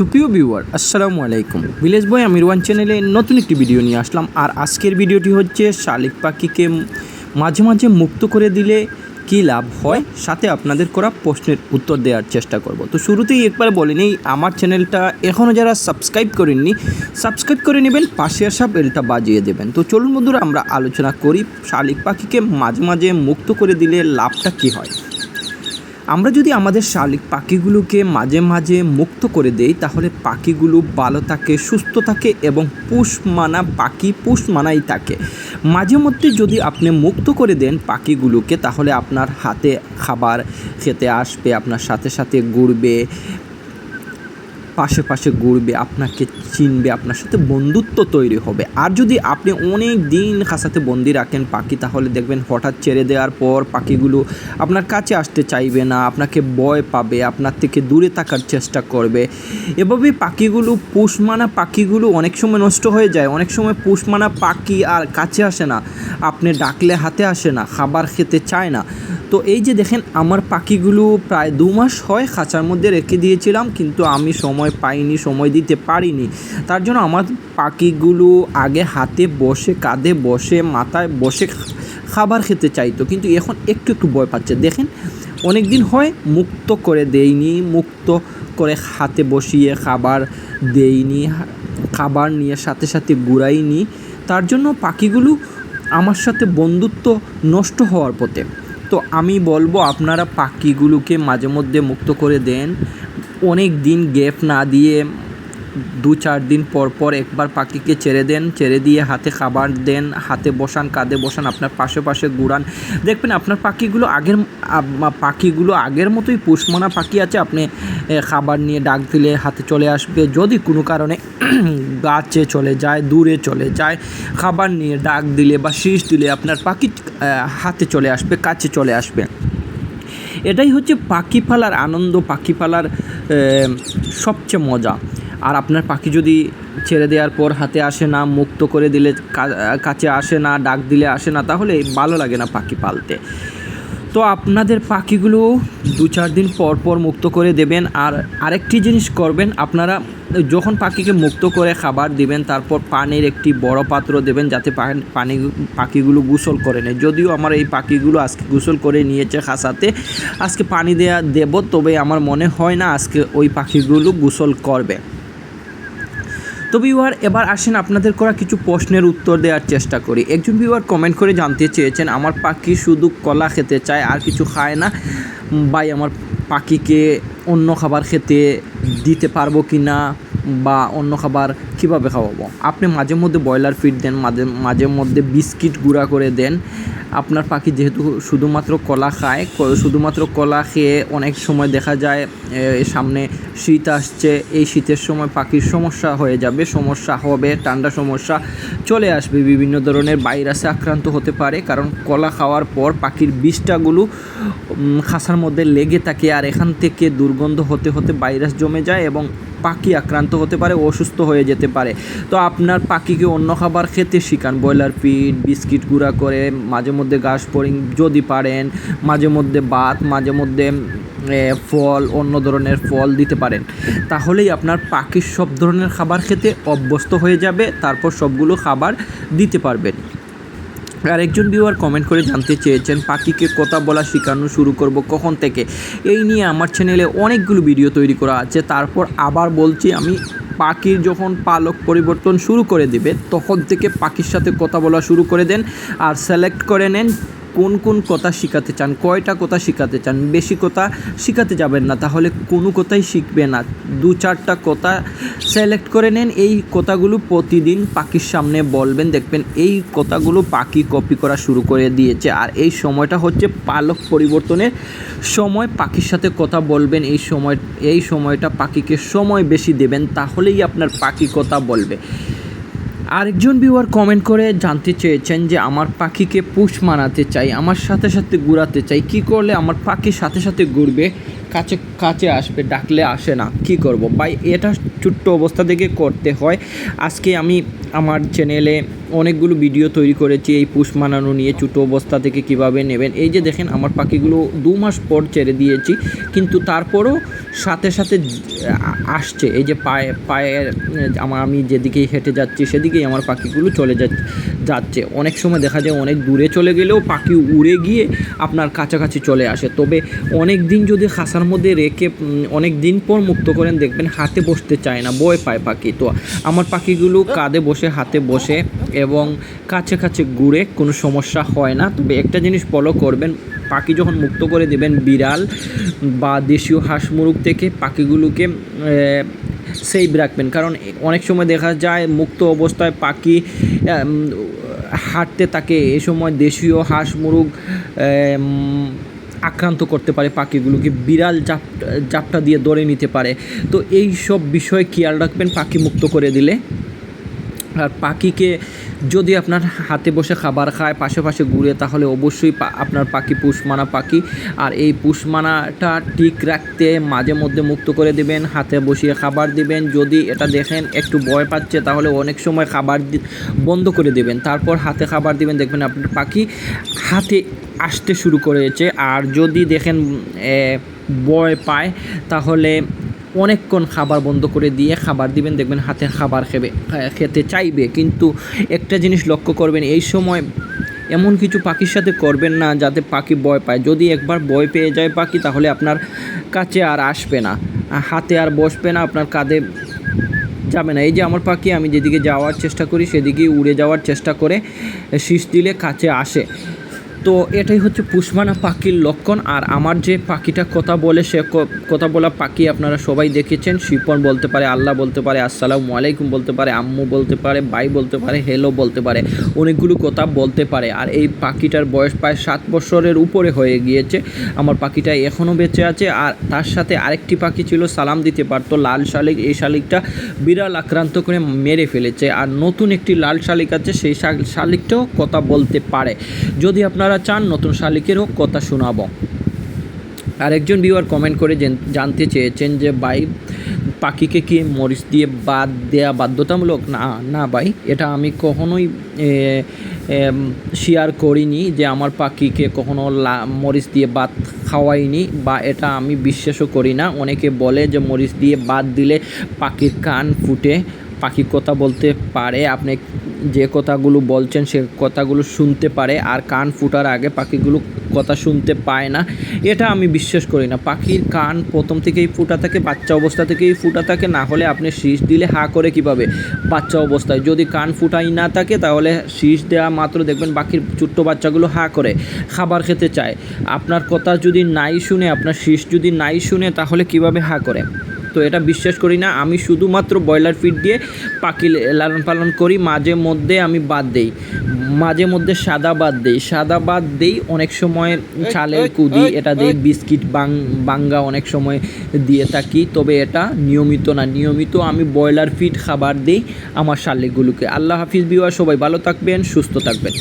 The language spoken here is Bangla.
সুপ্রিয় ভিউয়ার, আসসালামু আলাইকুম। ভিলেজ বয় আমির ওয়ান চ্যানেলে নতুন একটি ভিডিও নিয়ে আসলাম। আর আজকের ভিডিওটি হচ্ছে শালিক পাখিকে মাঝে মাঝে মুক্ত করে দিলে কী লাভ হয়? সাথে আপনাদের করা প্রশ্নের উত্তর দেওয়ার চেষ্টা করব। তো শুরুতেই একবার বলে নিই, আমার চ্যানেলটা এখনও যারা সাবস্ক্রাইব করেননি সাবস্ক্রাইব করে নেবেন, পাশে আসা বেলটা বাজিয়ে দেবেন। তো চলুন বন্ধুরা, আমরা আলোচনা করি শালিক পাখিকে মাঝে মাঝে মুক্ত করে দিলে লাভটা কী হয়? আমরা যদি আমাদের শালিক পাখিগুলোকে মাঝে মাঝে মুক্ত করে দেই, তাহলে পাখিগুলো ভালো থাকে, সুস্থ থাকে এবং পুষ মানা পাখি পুষ মানাই থাকে। মাঝে মধ্যে যদি আপনি মুক্ত করে দেন পাখিগুলোকে, তাহলে আপনার হাতে খাবার খেতে আসবে, আপনার সাথে সাথে ঘুরবে পাশে পাশে ঘুরবে, আপনাকে চিনবে, আপনার সাথে বন্ধুত্ব তৈরি হবে। আর যদি আপনি অনেক দিন খাসাতে বন্দি রাখেন পাখি, তাহলে দেখবেন হঠাৎ ছেড়ে দেওয়ার পর পাখিগুলো আপনার কাছে আসতে চাইবে না, আপনাকে ভয় পাবে, আপনার থেকে দূরে থাকার চেষ্টা করবে। এভাবে পাখিগুলো, পুষমানা পাখিগুলো অনেক সময় নষ্ট হয়ে যায়। অনেক সময় পুষমানা পাখি আর কাছে আসে না। আপনি ডাকলে হাতে আসে না, খাবার খেতে চায় না। তো এই যে দেখেন, আমার পাখিগুলো প্রায় দু মাস হয় খাঁচার মধ্যে রেখে দিয়েছিলাম, কিন্তু আমি সময় পাইনি, সময় দিতে পারিনি। তার জন্য আমার পাখিগুলো আগে হাতে বসে, কাঁধে বসে, মাথায় বসে খাবার খেতে চাইতো। কিন্তু এখন একটু একটু ভয় পাচ্ছে। দেখেন অনেক দিন হয় মুক্ত করে দেইনি, মুক্ত করে হাতে বসিয়ে খাবার দেইনি, খাবার নিয়ে সাথে সাথে ঘুরাইনি। তার জন্য পাখিগুলো আমার সাথে বন্ধুত্ব নষ্ট হওয়ার পথে। তো আমি বলব, আপনারা পাখিগুলোকে মাঝে মধ্যে মুক্ত করে দেন। অনেক দিন গ্যাপ না দিয়ে দু চার দিন পর পর একবার পাখিকে ছেড়ে দেন, ছেড়ে দিয়ে হাতে খাবার দেন, হাতে বসান, কাঁধে বসান, আপনার পাশে পাশে ঘুরান। দেখবেন আপনার পাখিগুলো আগের পাখিগুলো আগের মতোই পুষমানা পাখি আছে। আপনি খাবার নিয়ে ডাক দিলে হাতে চলে আসবে। যদি কোনো কারণে গাছে চলে যায়, দূরে চলে যায়, খাবার নিয়ে ডাক দিলে বা শীষ দিলে আপনার পাখি হাতে চলে আসবে, কাছে চলে আসবে। এটাই হচ্ছে পাখি পালার আনন্দ, পাখি পালার সবচেয়ে মজা। আর আপনার পাখি যদি ছেড়ে দেওয়ার পর হাতে আসে না, মুক্ত করে দিলে কাছে আসে না, ডাক দিলে আসে না, তাহলে ভালো লাগে না পাখি পালতে। তো আপনাদের পাখিগুলো দু চার দিন পর পর মুক্ত করে দেবেন। আর আরেকটি জিনিস করবেন, আপনারা যখন পাখিকে মুক্ত করে খাবার দিবেন, তারপর পানির একটি বড় পাত্র দেবেন যাতে পানি পাখিগুলো গোসল করে নেয়। যদিও আমার এই পাখিগুলো আজকে গোসল করে নিয়েছে খাসাতে, আজকে পানি দেয়া দেব, তবে আমার মনে হয় না আজকে ওই পাখিগুলো গোসল করবে। তো ভিউয়ার এবার আসেন আপনাদের করা কিছু প্রশ্নের উত্তর দেওয়ার চেষ্টা করি। একজন ভিউয়ার কমেন্ট করে জানতে চেয়েছেন, আমার পাখি শুধু কলা খেতে চায় আর কিছু খায় না। বাই আমার পাখিকে অন্য খাবার খেতে দিতে পারব কি না বা অন্য খাবার কীভাবে খাওয়াবো? আপনি মাঝে মধ্যে ব্রয়লার ফিড দেন, মাঝে মাঝে মধ্যে বিস্কিট গুঁড়া করে দেন। আপনার পাখি যেহেতু শুধুমাত্র কলা খায় শুধুমাত্র কলা খেয়ে অনেক সময় দেখা যায় সামনে শীত আসছে, এই শীতের সময় পাখির সমস্যা হয়ে যাবে, সমস্যা হবে, ঠান্ডা সমস্যা চলে আসবে, বিভিন্ন ধরনের ভাইরাসে আক্রান্ত হতে পারে। কারণ কলা খাওয়ার পর পাখির বিষটাগুলো খাসার মধ্যে লেগে থাকে আর এখান থেকে দুর্গন্ধ হতে হতে ভাইরাস জমে যায় এবং পাখি আক্রান্ত হতে পারে অসুস্থ হয়ে যেতে পারে। তো আপনার পাখিকে অন্য খাবার খেতে শিখান। ব্রয়লার পিট বিস্কিট গুঁড়া করে, মাঝে মধ্যে ঘাস পরিং যদি পারেন, মাঝে মধ্যে বাত মাঝে মধ্যে ফল, অন্য ধরনের ফল দিতে পারেন। তাহলেই আপনার পাখির সব ধরনের খাবার খেতে অভ্যস্ত হয়ে যাবে, তারপর সবগুলো খাবার দিতে পারবেন। আর একজন ভিউয়ার কমেন্ট করে জানতে চেয়েছেন, পাখিকে কথা বলা শেখানো শুরু করব কখন থেকে? এই নিয়ে আমার চ্যানেলে অনেকগুলো ভিডিও তৈরি করা আছে। তারপর আবার বলছি, আমি পাখির যখন পালক পরিবর্তন শুরু করে দিবে, তখন থেকে পাখির সাথে কথা বলা শুরু করে দেন আর সিলেক্ট করে নেন। কোন কোন কথা শেখাতে চান, কয়টা কথা শেখাতে চান, বেশি কথা শেখাতে যাবেন না, তাহলে কোনো কথাই শিখবে না। দু চারটা কথা সিলেক্ট করে নেন, এই কথাগুলো প্রতিদিন পাখির সামনে বলবেন, দেখবেন এই কথাগুলো পাখি কপি করা শুরু করে দিয়েছে। আর এই সময়টা হচ্ছে পালক পরিবর্তনের সময়, পাখির সাথে কথা বলবেন, এই সময়, এই সময়টা পাখিকে সময় বেশি দেবেন, তাহলেই আপনার পাখি কথা বলবে। আরেকজন ভিউয়ার কমেন্ট করে জানতে চেয়েছেন যে, আমার পাখিকে পুষ মানাতে চাই, আমার সাথে সাথে ঘুরাতে চাই, কি করলে আমার পাখি সাথে সাথে ঘুরবে, কাছে কাছে আসবে, ডাকলে আসে না, কি করব? ভাই, এটা ছোট্ট অবস্থা থেকে করতে হয়। আজকে আমি আমার চ্যানেলে অনেকগুলো ভিডিও তৈরি করেছি, এই পুষ মানানো নিয়ে, ছোটো অবস্থা থেকে কীভাবে নেবেন। এই যে দেখেন, আমার পাখিগুলো দু মাস পর ছেড়ে দিয়েছি, কিন্তু তারপরও সাথে সাথে আসছে। এই যে পায়ে, পায়ের আমার আমি যেদিকেই হেঁটে যাচ্ছি, সেদিকেই আমার পাখিগুলো চলে যা- যাচ্ছে। অনেক সময় দেখা যায়, অনেক দূরে চলে গেলেও পাখি উড়ে গিয়ে আপনার কাছাকাছি চলে আসে। তবে অনেক দিন যদি খাসার মধ্যে রেখে অনেক দিন পর মুক্ত করেন, দেখবেন হাতে বসতে চায় না, ভয় পায় পাখি। তো আমার পাখিগুলো কাঁধে বসে হাতে বসে এবং কাছে কাছে ঘুরে কোনো সমস্যা হয় না। তবে একটা জিনিস ফলো করবেন, পাখি যখন মুক্ত করে দেবেন বিড়াল বা দেশীয় হাঁস মুরগ থেকে, পাখিগুলোকে সেভ রাখবেন। কারণ অনেক সময় দেখা যায় মুক্ত অবস্থায় পাখি হাঁটতে থাকে, এ সময় দেশীয় হাঁস মুরগ আক্রান্ত করতে পারে পাখিগুলোকে, বিড়াল জাপ, জাপটা দিয়ে ধরে নিতে পারে। তো এই সব বিষয়ে খেয়াল রাখবেন পাখি মুক্ত করে দিলে। আর পাখিকে যদি আপনার হাতে বসে খাবার খায়, পাশে পাশে ঘুরে, তাহলে অবশ্যই আপনার পাখি পুষমানা পাখি। আর এই পুষমানাটা ঠিক রাখতে মাঝে মধ্যে মুক্ত করে দেবেন, হাতে বসিয়ে খাবার দিবেন। যদি এটা দেখেন একটু ভয় পাচ্ছে, তাহলে অনেক সময় খাবার বন্ধ করে দেবেন। তারপর হাতে খাবার দিবেন, দেখবেন আপনার পাখি হাতে আসতে শুরু করেছে। আর যদি দেখেন ভয় পায়, তাহলে অনেকক্ষণ খাবার বন্ধ করে দিয়ে খাবার দিবেন, দেখবেন হাতে খাবার খেবে খেতে চাইবে। কিন্তু একটা জিনিস লক্ষ্য করবেন, এই সময় এমন কিছু পাখির সাথে করবেন না যাতে পাখি ভয় পায়। যদি একবার ভয় পেয়ে যায় পাখি, তাহলে আপনার কাছে আর আসবে না। হাতে আর বসবে না, আপনার কাঁধে যাবে না। এই যে আমার পাখি, আমি যেদিকে যাওয়ার চেষ্টা করি, সেদিকেই উড়ে যাওয়ার চেষ্টা করে, শীষ দিলে কাছে আসে। তো এটাই হচ্ছে পুষ্মানা পাখির লক্ষণ। আর আমার যে পাখিটা কথা বলে, সে কথা বলা পাখি আপনারা সবাই দেখেছেন। শিপন বলতে পারে আল্লাহ বলতে পারে, আসসালামু আলাইকুম বলতে পারে, আম্মু বলতে পারে ভাই বলতে পারে, হেলো বলতে পারে, অনেকগুলো কথা বলতে পারে। আর এই পাখিটার বয়স প্রায় সাত বছরের উপরে হয়ে গিয়েছে। আমার পাখিটা এখনও বেঁচে আছে। আর তার সাথে আরেকটি পাখি ছিল, সালাম দিতে পারতো, লাল শালিক। এই শালিকটা বিড়াল আক্রান্ত করে মেরে ফেলেছে। আর নতুন একটি লাল শালিক আছে, সেই শালিকটাও কথা বলতে পারে। যদি আপনারা চান নতুন শালিকেরও কথা শোনাবো। আরেকজন ভিউয়ার কমেন্ট করে জানতে চেয়েছেন যে, ভাই, পাখিকে কি মরিচ দিয়ে বাদ দেয়া বাধ্যতামূলক? না না ভাই, এটা আমি কখনোই শেয়ার করিনি যে আমার পাখিকে কখনো মরিচ দিয়ে বাদ খাওয়াইনি বা এটা আমি বিশ্বাসও করি না। অনেকে বলে যে, মরিচ দিয়ে বাদ দিলে পাখির কান ফুটে। পাখি কথা বলতে পারে, আপনি যে কথাগুলো বলছেন সে কথাগুলো শুনতে পারে আর কান ফুটার আগে পাখিগুলো কথা শুনতে পায় না। এটা আমি বিশ্বাস করি না। পাখির কান প্রথম থেকেই ফুটা থাকে, বাচ্চা অবস্থা থেকেই ফুটা থাকে, না হলে আপনি শীষ দিলে হা করে কীভাবে? বাচ্চা অবস্থায় যদি কান ফুটাই না থাকে তাহলে শীষ দেওয়া মাত্র দেখবেন পাখির ছোট্ট বাচ্চাগুলো হা করে, খাবার খেতে চায়। আপনার কথা যদি নাই শুনে, আপনার শীষ যদি নাই শুনে তাহলে কীভাবে হা করে? তো এটা বিশ্বাস করি না। আমি শুধুমাত্র ব্রয়লার ফিড দিয়ে পাখি লালন পালন করি মাঝে মধ্যে আমি বাদ দেই। মাঝে মধ্যে সাদা বাদ দেই। সাদা বাদ দেই অনেক সময় চালের কুদি এটা দেই বিস্কিট বাং বাঙ্গা অনেক সময় দিয়ে থাকি তবে এটা নিয়মিত না। নিয়মিত আমি ব্রয়লার ফিড খাবার দিই আমার শালিকগুলোকে। আল্লাহ হাফিজ বিওয়া সবাই ভালো থাকবেন সুস্থ থাকবেন।